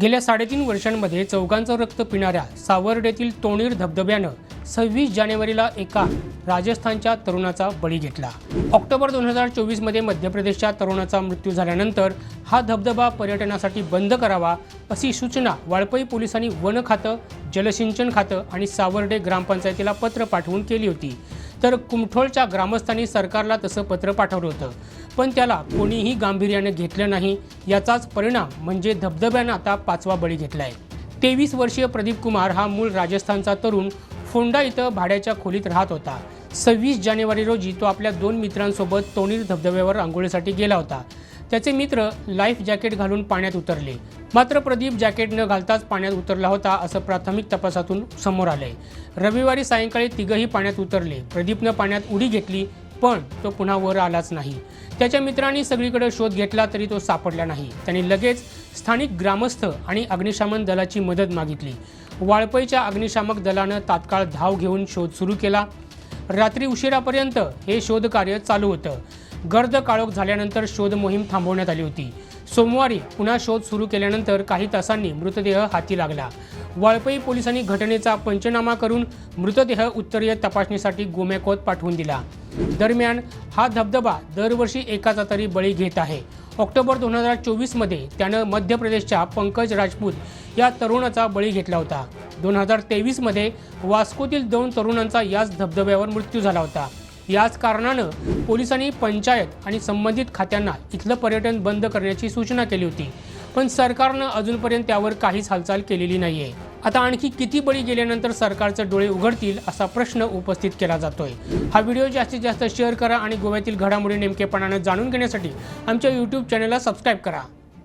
गेल्या साडेतीन वर्षांमध्ये चौघांचं रक्त पिणाऱ्या सावर्डेतील तोणीर धबधब्यानं सव्वीस जानेवारीला एका राजस्थानच्या तरुणाचा बळी घेतला. ऑक्टोबर दोन हजार चोवीसमध्ये मध्य प्रदेशच्या तरुणाचा मृत्यू झाल्यानंतर हा धबधबा पर्यटनासाठी बंद करावा अशी सूचना वाळपई पोलिसांनी वन खातं जलसिंचन खातं आणि सावर्डे ग्रामपंचायतीला पत्र पाठवून केली होती. तर कुमठोळच्या ग्रामस्थांनी सरकारला तसं पत्र पाठवलं होतं. पण त्याला कोणीही गांभीर्याने घेतलं नाही. याचाच परिणाम म्हणजे धबधब्यानं आता पाचवा बळी घेतला आहे तेवीस वर्षीय प्रदीप कुमार हा मूळ राजस्थानचा तरुण. फोंडा इथं भाड्याच्या खोलीत राहत होता. सव्वीस जानेवारी रोजी तो आपल्या दोन मित्रांसोबत तोणीर धबधब्यावर आंघोळीसाठी गेला होता. त्याचे मित्र लाईफ जॅकेट घालून पाण्यात उतरले. मात्र प्रदीप जॅकेट न घालताच पाण्यात उतरला होता असं प्राथमिक तपासातून समोर आलंय. रविवारी सायंकाळी तिघही पाण्यात उतरले. प्रदीपनं पाण्यात उडी घेतली पण तो पुन्हा वर आलाच नाही. त्याच्या मित्रांनी सगळीकडे शोध घेतला तरी तो सापडला नाही. त्यांनी लगेच स्थानिक ग्रामस्थ आणि अग्निशमन दलाची मदत मागितली. वाळपईच्या अग्निशामक दलानं तात्काळ धाव घेऊन शोध सुरू केला. रात्री उशिरापर्यंत हे शोधकार्य चालू होतं. गर्द काळोख झाल्यानंतर शोध मोहीम थांबवण्यात आली होती. सोमवारी पुन्हा शोध सुरू केल्यानंतर काही तासांनी मृतदेह हाती लागला. वाळपई पोलिसांनी घटनेचा पंचनामा करून मृतदेह उत्तरीय तपासणीसाठी गोम्याकोत पाठवून दिला. दरम्यान हा धबधबा दरवर्षी एकाचा तरी बळी घेत आहे. ऑक्टोबर दोन हजार चोवीसमध्ये त्यानं मध्य प्रदेशच्या पंकज राजपूत या तरुणाचा बळी घेतला होता. दोन हजार तेवीसमध्ये वास्कोतील दोन तरुणांचा याच धबधब्यावर मृत्यू झाला होता. याच कारणानं पोलिसांनी पंचायत आणि संबंधित खात्यांना इथलं पर्यटन बंद करण्याची सूचना केली होती. पण सरकारनं अजूनपर्यंत त्यावर काहीच हालचाल केलेली नाहीये. आता आणखी किती बळी गेल्यानंतर सरकारचे डोळे उघडतील असा प्रश्न उपस्थित केला जातोय. हा व्हिडिओ जास्तीत जास्त शेअर करा आणि गोव्यातील घडामोडी नेमकेपणानं जाणून घेण्यासाठी आमच्या यूट्यूब चॅनलला सबस्क्राईब करा.